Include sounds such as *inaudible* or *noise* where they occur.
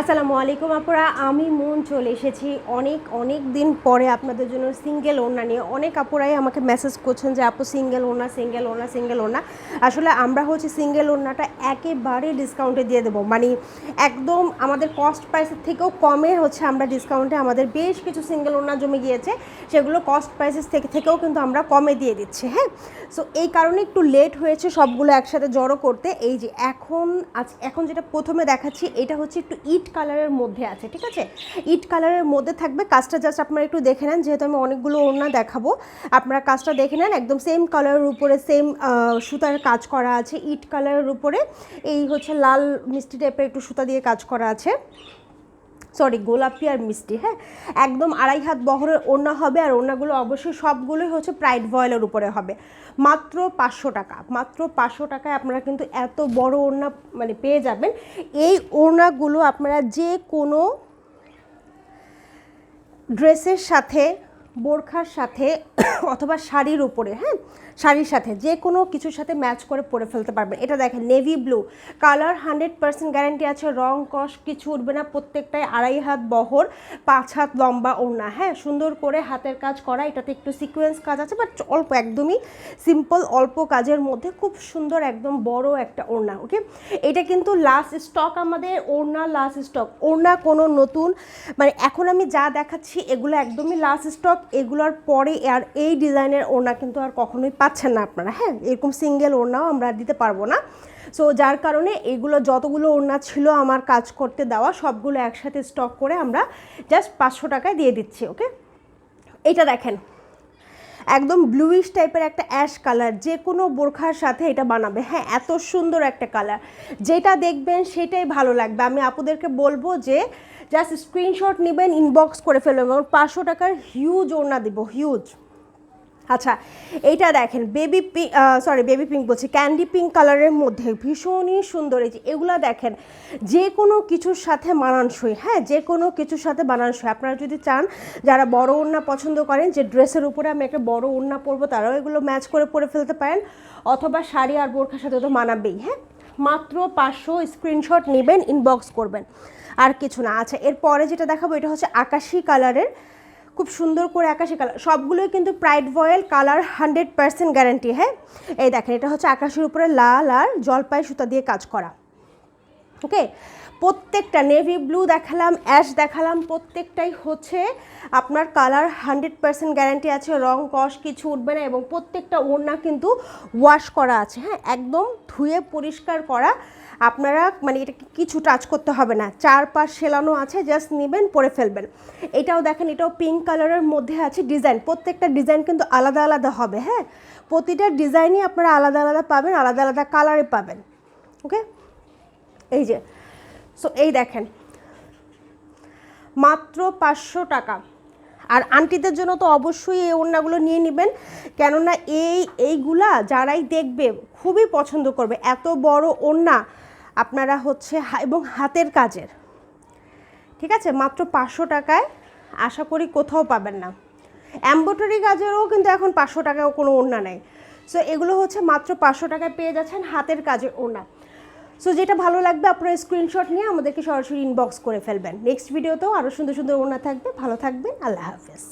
আসসালামু আলাইকুম আপুরা, আমি মন চলে এসেছি। অনেক অনেক দিন পরে আপনাদের জন্য সিঙ্গেল ওনা নিয়ে। অনেক আপুরাই আমাকে মেসেজ করছেন যে, আপু সিঙ্গেল ওনা সিঙ্গেল ওনা সিঙ্গেল ওনা আসলে আমরা হচ্ছে সিঙ্গেল ওনাটা একেবারে ডিসকাউন্টে দিয়ে দেবো। মানে একদম আমাদের কস্ট প্রাইসের থেকেও কমে হচ্ছে আমরা ডিসকাউন্টে আমাদের বেশ কিছু সিঙ্গেল ওনা জমে গিয়েছে। সেগুলো কস্ট প্রাইসেস থেকে, থেকেও কিন্তু আমরা কমে দিয়ে দিচ্ছি হ্যাঁ? সো এই কারণে একটু লেট হয়েছে সবগুলো একসাথে জড়ো করতে। এই যে এখন, আজ, এখন যেটা প্রথমে দেখাচ্ছি, এটা হচ্ছে একটু ইট কালারের মধ্যে আছে, ঠিক আছে? ইট কালারের মধ্যে থাকবে। কাজটা জাস্ট আপনারা একটু দেখে নেন, যেহেতু আমি অনেকগুলো ওড়না দেখাবো। আপনারা কাজটা দেখে নেন, একদম সেম কালারের উপরে সেম সুতার কাজ করা আছে, ইট কালারের উপরে। এই হচ্ছে লাল মিষ্টি টাইপের একটু সুতা দিয়ে কাজ করা আছে। সরি, গোলাপি আর মিষ্টি হ্যাঁ? একদম আড়াই হাত বহরের ওড়না হবে আর ওড়নাগুলো অবশ্যই সবগুলোই হচ্ছে প্রাইড ভয়েলের উপরে হবে। মাত্র পাঁচশো টাকা, মাত্র পাঁচশো টাকায় আপনারা কিন্তু এত বড় ওড়না মানে পেয়ে যাবেন। এই ওড়নাগুলো আপনারা যে কোনো ড্রেসের সাথে, বোরখার সাথে *coughs* অথবা শাড়ির উপরে হ্যাঁ? শাড়ির সাথে, যে কোনো কিছুর সাথে ম্যাচ করে পরে ফেলতে পারবেন। এটা দেখেন navy blue colour hundred percent guarantee আছে, রং, কস, কিছু উঠবে না, প্রত্যেকটাই আড়াই হাত বহর, পাঁচ হাত লম্বা ওড়না হ্যাঁ? সুন্দর করে হাতের কাজ করা, এটাতে একটু সিকোয়েন্স কাজ আছে বাট অল্প, একদমই সিম্পল অল্প কাজের মধ্যে খুব সুন্দর, একদম বড় একটা ওড়না ওকে এটা কিন্তু লাস্ট স্টক আমাদের ওড়না লাস্ট স্টক ওড়না কোনো নতুন মানে এখন আমি যা দেখাচ্ছি, এগুলো একদমই লাস্ট স্টক এগুলোর পরে আর এই ডিজাইনের ওড়না কিন্তু আর কখনোই পাচ্ছেন না আপনারা। হ্যাঁ এরকম সিঙ্গেল ওড়নাও আমরা দিতে পারব না। সো যার কারণে এগুলো যতগুলো ওড়না ছিল আমার কাজ করতে দেওয়া, সবগুলো একসাথে স্টক করে আমরা জাস্ট পাঁচশো টাকায় দিয়ে দিচ্ছি ওকে এটা দেখেন, একদম ব্লুইশ টাইপের একটা অ্যাশ কালার যে কোনো বোরখার সাথে এটা বানাবে। হ্যাঁ এত সুন্দর একটা কালার যেটা দেখবেন সেটাই ভালো লাগবে। আমি আপুদেরকে বলব যে জাস্ট স্ক্রিনশট নেবেন ইনবক্স করে ফেলবেন এবং পাঁচশো টাকার হিউজ ওড়না দিব হিউজ আচ্ছা এইটা দেখেন baby pink sorry baby pink বলছি ক্যান্ডি পিঙ্ক কালারের মধ্যে ভীষণই সুন্দর। এই যে এগুলো দেখেন, যে কোনো কিছুর সাথে মানানসই হ্যাঁ যে কোনো কিছুর সাথে মানানসই। আপনারা যদি চান, যারা বড় ওড়না পছন্দ করেন, যে ড্রেসের উপরে আমি একটা বড় ওড়না পরবো, তারাও এগুলো ম্যাচ করে পরে ফেলতে পারেন। অথবা শাড়ি আর বোরখার সাথে তো মানাবেই হ্যাঁ? মাত্র পাঁচশো স্ক্রিনশট নেবেন ইনবক্স করবেন। আর কিছু না। আচ্ছা এরপরে যেটা দেখাবো, এটা হচ্ছে আকাশি কালারের খুব সুন্দর করে আকাশি কালার সবগুলোই কিন্তু pride voile colour hundred percent guarantee হ্যাঁ? এই দেখেন, এটা হচ্ছে আকাশের উপরে লাল আর জলপাই সুতা দিয়ে কাজ করা। ওকে? প্রত্যেকটা নেভি ব্লু দেখালাম অ্যাশ দেখালাম, প্রত্যেকটাই হচ্ছে আপনার কালার হান্ড্রেড পার্সেন্ট গ্যারান্টি আছে, রং কস কিছু উঠবে না এবং প্রত্যেকটা ওড়না কিন্তু ওয়াশ করা আছে হ্যাঁ? একদম ধুয়ে পরিষ্কার করা, আপনারা মানে এটা কিছু টাচ করতে হবে না চার পাশ সেলানো আছে জাস্ট নেবেন, পরে ফেলবেন। এটাও দেখেন, এটাও পিঙ্ক কালারের মধ্যে আছে ডিজাইন প্রত্যেকটা ডিজাইন কিন্তু আলাদা আলাদা হবে হ্যাঁ? প্রতিটা ডিজাইনই আপনারা আলাদা আলাদা পাবেন, আলাদা আলাদা কালারে পাবেন, ওকে? এই যে সো এই দেখেন, মাত্র পাঁচশো টাকা। আর আন্টিদের জন্য তো অবশ্যই এই ওড়নাগুলো নিয়ে নেবেন, কেননা এই, এইগুলা যারাই দেখবে খুবই পছন্দ করবে। এত বড় ওড়না আপনারা হচ্ছে এবং হাতের কাজের। ঠিক আছে? মাত্র পাঁচশো টাকায় আশা করি কোথাও পাবেন না। অ্যাম্বোটারি কাজেরও কিন্তু এখন পাঁচশো টাকাও কোনো ওড়না নেই। সো এগুলো হচ্ছে মাত্র পাঁচশো টাকায় পেয়ে যাচ্ছেন হাতের কাজের ওড়না। সো যেটা ভালো লাগবে, আপনারা স্ক্রিনশট নিয়ে আমাদেরকে সরাসরি ইনবক্স করে ফেলবেন। নেক্সট ভিডিওতেও আরও সুন্দর সুন্দর ওনা থাকবে। ভালো থাকবেন। আল্লাহ হাফেজ।